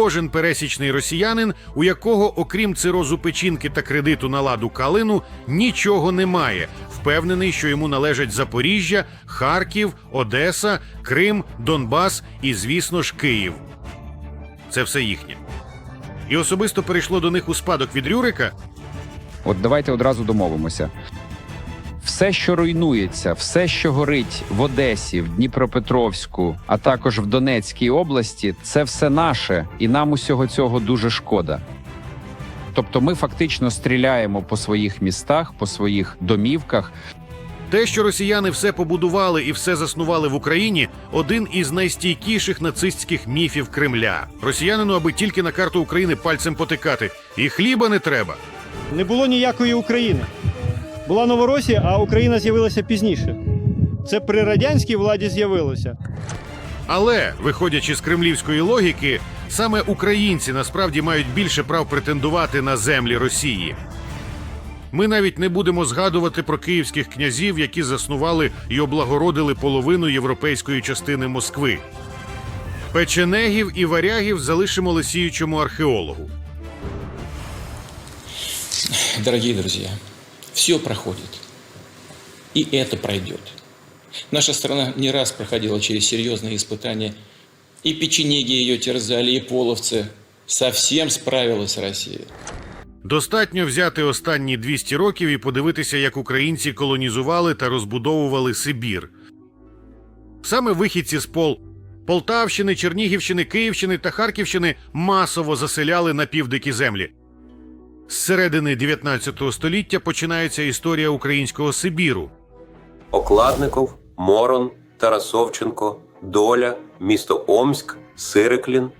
кожен пересічний росіянин, у якого, окрім цирозу печінки та кредиту на ладу калину, нічого немає, впевнений, що йому належать Запоріжжя, Харків, Одеса, Крим, Донбас і, звісно ж, Київ. Це все їхнє. І особисто перейшло до них у спадок від Рюрика, От давайте одразу домовимося. Все, що руйнується, все, що горить в Одесі, в Дніпропетровську, а також в Донецькій області, це все наше, і нам усього цього дуже шкода. Тобто ми фактично стріляємо по своїх містах, по своїх домівках. Те, що росіяни все побудували і все заснували в Україні, один із найстійкіших нацистських міфів Кремля. Росіянину, аби тільки на карту України пальцем потикати, і хліба не треба. Не було ніякої України. Була Новоросія, а Україна з'явилася пізніше. Це при радянській владі з'явилося. Але, виходячи з кремлівської логіки, саме українці насправді мають більше прав претендувати на землі Росії. Ми навіть не будемо згадувати про київських князів, які заснували і облагородили половину європейської частини Москви. Печенегів і варягів залишимо лисіючому археологу. Дорогие друзья, все проходит. И это пройдет. Наша страна не раз проходила через серьезные испытания. И печенеги ее терзали, и половцы. Совсем справилась Россия. Достатньо взяти останні 200 років і подивитися, як українці колонізували та розбудовували Сибір. Саме вихідці з пол Полтавщини, Чернігівщини, Київщини та Харківщини масово заселяли напівдикі землі. З середини 19 століття починається історія українського Сибіру. Окладников, Морон, Тарасовченко, Доля, місто Омськ, Сириклін.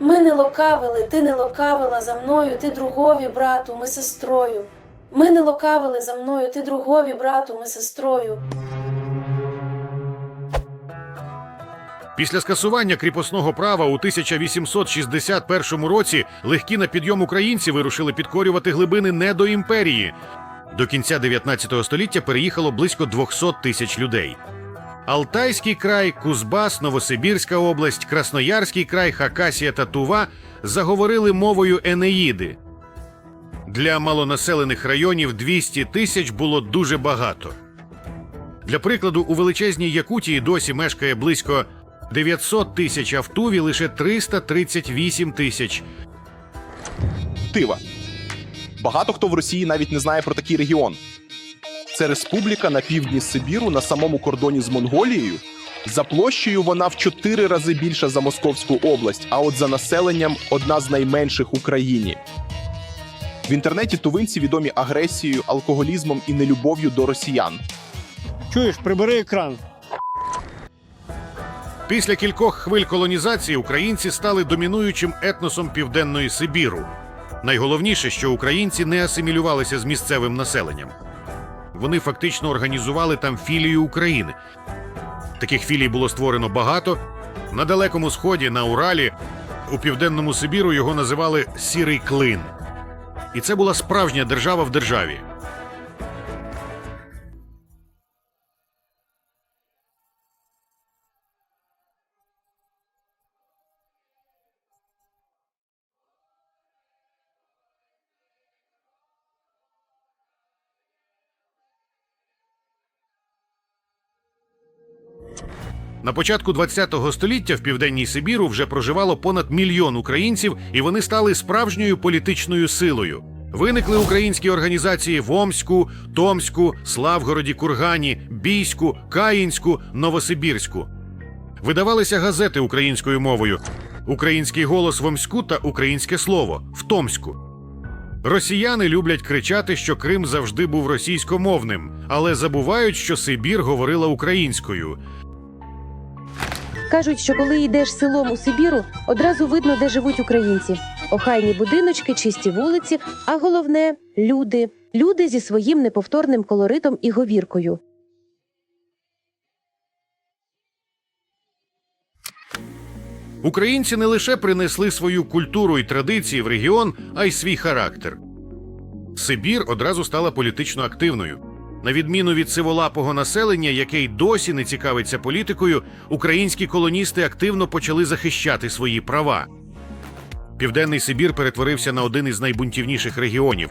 Ми не лукавили, ти не лукавила за мною, ти другові, брату, ми сестрою. Ми не лукавили за мною, ти другові, брату, ми сестрою. Після скасування кріпосного права у 1861 році легкі на підйом українці вирушили підкорювати глибини недоімперії. До кінця 19 століття переїхало близько 200 тисяч людей. Алтайський край, Кузбас, Новосибірська область, Красноярський край, Хакасія та Тува заговорили мовою Енеїди. Для малонаселених районів 200 тисяч було дуже багато. Для прикладу, у величезній Якутії досі мешкає близько 900 тисяч, а в Туві лише 338 тисяч. Тива. Багато хто в Росії навіть не знає про такий регіон. Це республіка на півдні Сибіру на самому кордоні з Монголією. За площею вона в чотири рази більша за Московську область, а от за населенням одна з найменших в Україні. В інтернеті тувинці відомі агресією, алкоголізмом і нелюбов'ю до росіян. Чуєш, прибери екран. Після кількох хвиль колонізації українці стали домінуючим етносом південної Сибіру. Найголовніше, що українці не асимілювалися з місцевим населенням. Вони фактично організували там філію України. Таких філій було створено багато. На далекому сході, на Уралі, у південному Сибіру його називали Сірий Клин. І це була справжня держава в державі. На початку ХХ століття в південній Сибіру вже проживало понад мільйон українців, і вони стали справжньою політичною силою. Виникли українські організації в Омську, Томську, Славгороді, Кургані, Бійську, Каїнську, Новосибірську. Видавалися газети українською мовою: Український голос в Омську та Українське слово в Томську. Росіяни люблять кричати, що Крим завжди був російськомовним, але забувають, що Сибір говорила українською. Кажуть, що коли йдеш селом у Сибіру, одразу видно, де живуть українці. Охайні будиночки, чисті вулиці, а головне люди. Люди зі своїм неповторним колоритом і говіркою. Українці не лише принесли свою культуру і традиції в регіон, а й свій характер. Сибір одразу стала політично активною. На відміну від сиволапого населення, яке й досі не цікавиться політикою, українські колоністи активно почали захищати свої права. Південний Сибір перетворився на один із найбунтівніших регіонів.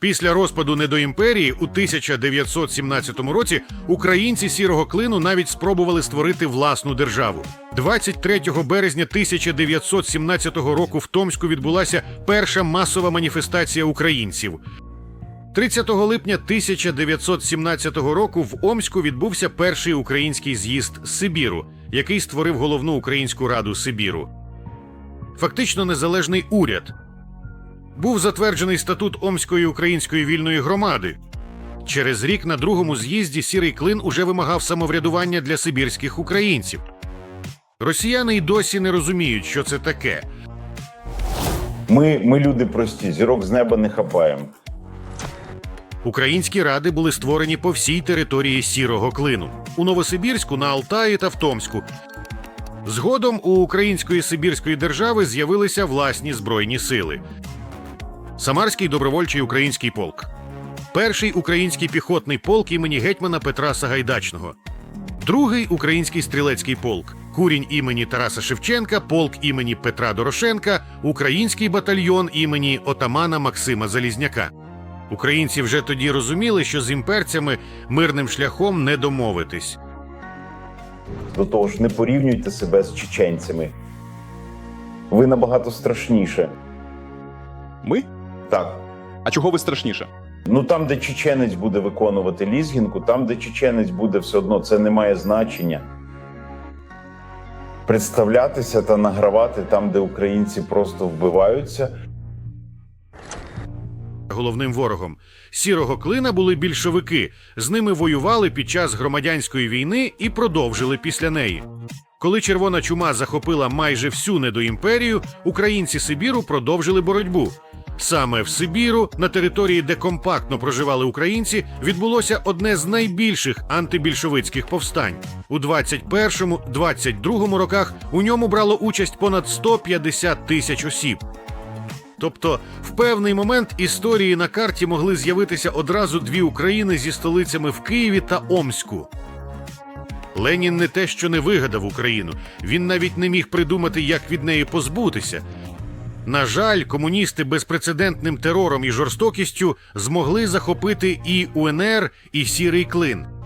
Після розпаду недоімперії у 1917 році українці сірого клину навіть спробували створити власну державу. 23 березня 1917 року в Томську відбулася перша масова маніфестація українців. 30 липня 1917 року в Омську відбувся перший український з'їзд Сибіру, який створив головну українську раду Сибіру. Фактично незалежний уряд. Був затверджений статут Омської української вільної громади. Через рік на другому з'їзді сірий клин уже вимагав самоврядування для сибірських українців. Росіяни й досі не розуміють, що це таке. Ми, ми люди прості, зірок з неба не хапаємо. Українські ради були створені по всій території сірого клину у Новосибірську, на Алтаї та в Томську. Згодом у Української Сибірської держави з'явилися власні збройні сили. Самарський добровольчий український полк, перший український піхотний полк імені гетьмана Петра Сагайдачного, другий український стрілецький полк, курінь імені Тараса Шевченка, полк імені Петра Дорошенка, український батальйон імені отамана Максима Залізняка. Українці вже тоді розуміли, що з імперцями мирним шляхом не домовитись. До того ж, не порівнюйте себе з чеченцями. Ви набагато страшніше. Ми? Так. А чого ви страшніше? Ну там, де чеченець буде виконувати лізгінку, там, де чеченець буде все одно, це не має значення. Представлятися та награвати там, де українці просто вбиваються, Головним ворогом сірого клина були більшовики. З ними воювали під час громадянської війни і продовжили після неї. Коли червона чума захопила майже всю недоімперію, українці Сибіру продовжили боротьбу. Саме в Сибіру, на території, де компактно проживали українці, відбулося одне з найбільших антибільшовицьких повстань. У 21-22 роках у ньому брало участь понад 150 тисяч осіб. Тобто, в певний момент історії на карті могли з'явитися одразу дві України зі столицями в Києві та Омську. Ленін не те, що не вигадав Україну, він навіть не міг придумати, як від неї позбутися. На жаль, комуністи безпрецедентним терором і жорстокістю змогли захопити і УНР, і Сірий Клин.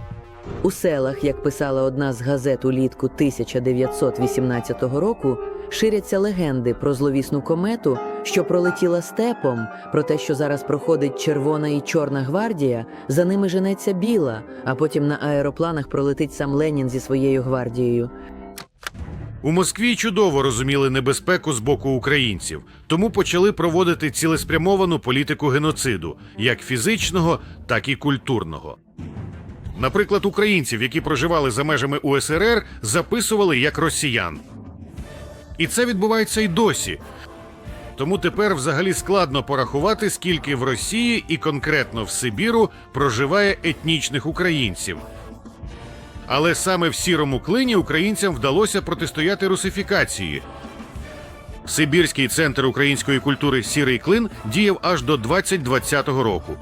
У селах, як писала одна з газет улітку 1918 року, ширяться легенди про зловісну комету, що пролетіла степом, про те, що зараз проходить Червона і Чорна гвардія, за ними женеться біла, а потім на аеропланах пролетить сам Ленін зі своєю гвардією. У Москві чудово розуміли небезпеку з боку українців, тому почали проводити цілеспрямовану політику геноциду, як фізичного, так і культурного. Наприклад, українців, які проживали за межами УСРР, записували як росіян. І це відбувається й досі. Тому тепер взагалі складно порахувати, скільки в Росії і конкретно в Сибіру проживає етнічних українців. Але саме в сірому клині українцям вдалося протистояти русифікації. Сибірський центр української культури Сірий клин діяв аж до 2020 року.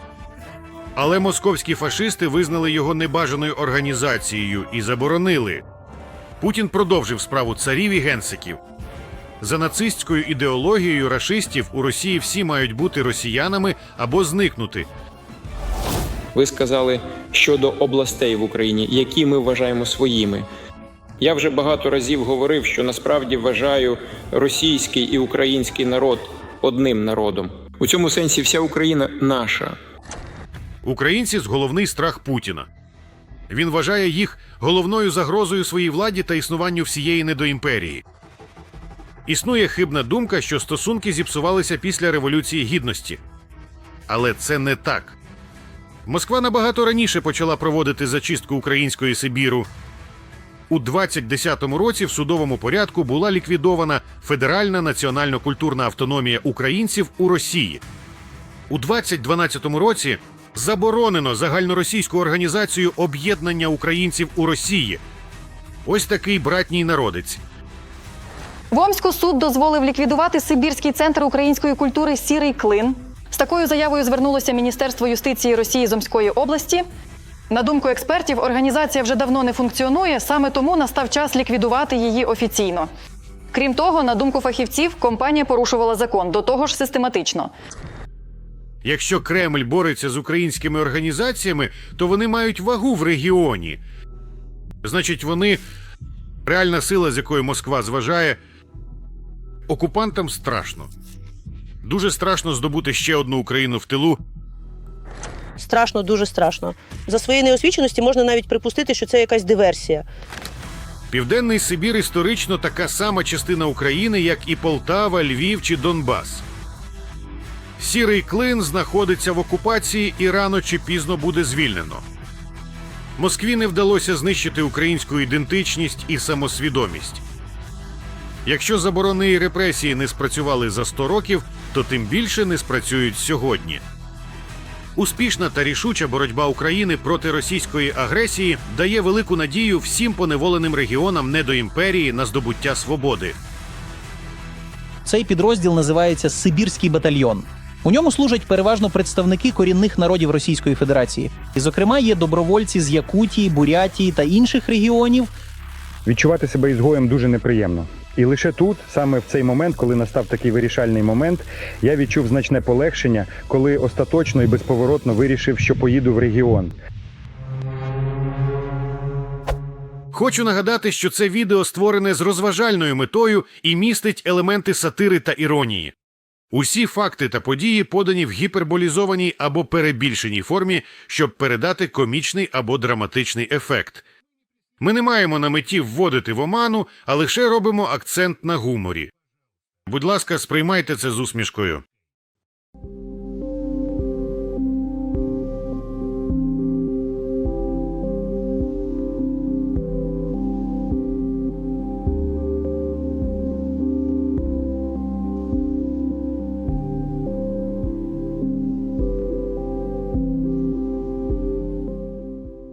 Але московські фашисти визнали його небажаною організацією і заборонили. Путін продовжив справу царів і генсиків. За нацистською ідеологією рашистів у Росії всі мають бути росіянами або зникнути. Ви сказали щодо областей в Україні, які ми вважаємо своїми. Я вже багато разів говорив, що насправді вважаю російський і український народ одним народом. У цьому сенсі вся Україна наша. Українці головний страх Путіна. Він вважає їх головною загрозою своїй владі та існуванню всієї недоімперії. Існує хибна думка, що стосунки зіпсувалися після Революції Гідності. Але це не так. Москва набагато раніше почала проводити зачистку української Сибіру. У 2010 році в судовому порядку була ліквідована Федеральна національно-культурна автономія українців у Росії. У 2012 році заборонено загальноросійську організацію об'єднання українців у Росії. Ось такий братній народець. В Омську суд дозволив ліквідувати Сибірський центр української культури Сірий клин. З такою заявою звернулося Міністерство юстиції Росії з Омської області. На думку експертів, організація вже давно не функціонує, саме тому настав час ліквідувати її офіційно. Крім того, на думку фахівців, компанія порушувала закон до того ж систематично. Якщо Кремль бореться з українськими організаціями, то вони мають вагу в регіоні. Значить, вони реальна сила, з якою Москва зважає, окупантам страшно. Дуже страшно здобути ще одну Україну в тилу, Страшно, дуже страшно. За своєї неосвіченості можна навіть припустити, що це якась диверсія. Південний Сибір історично така сама частина України, як і Полтава, Львів чи Донбас. Сірий клин знаходиться в окупації і рано чи пізно буде звільнено. Москві не вдалося знищити українську ідентичність і самосвідомість. Якщо заборони і репресії не спрацювали за 100 років, то тим більше не спрацюють сьогодні. Успішна та рішуча боротьба України проти російської агресії дає велику надію всім поневоленим регіонам недоімперії на здобуття свободи. Цей підрозділ називається Сибірський батальйон. У ньому служать переважно представники корінних народів Російської Федерації. І, зокрема, є добровольці з Якутії, Бурятії та інших регіонів. Відчувати себе ізгоєм дуже неприємно. І лише тут, саме в цей момент, коли настав такий вирішальний момент, я відчув значне полегшення, коли остаточно і безповоротно вирішив, що поїду в регіон. Хочу нагадати, що це відео створене з розважальною метою і містить елементи сатири та іронії. Усі факти та події подані в гіперболізованій або перебільшеній формі, щоб передати комічний або драматичний ефект. Ми не маємо на меті вводити в оману, а лише робимо акцент на гуморі. Будь ласка, сприймайте це з усмішкою.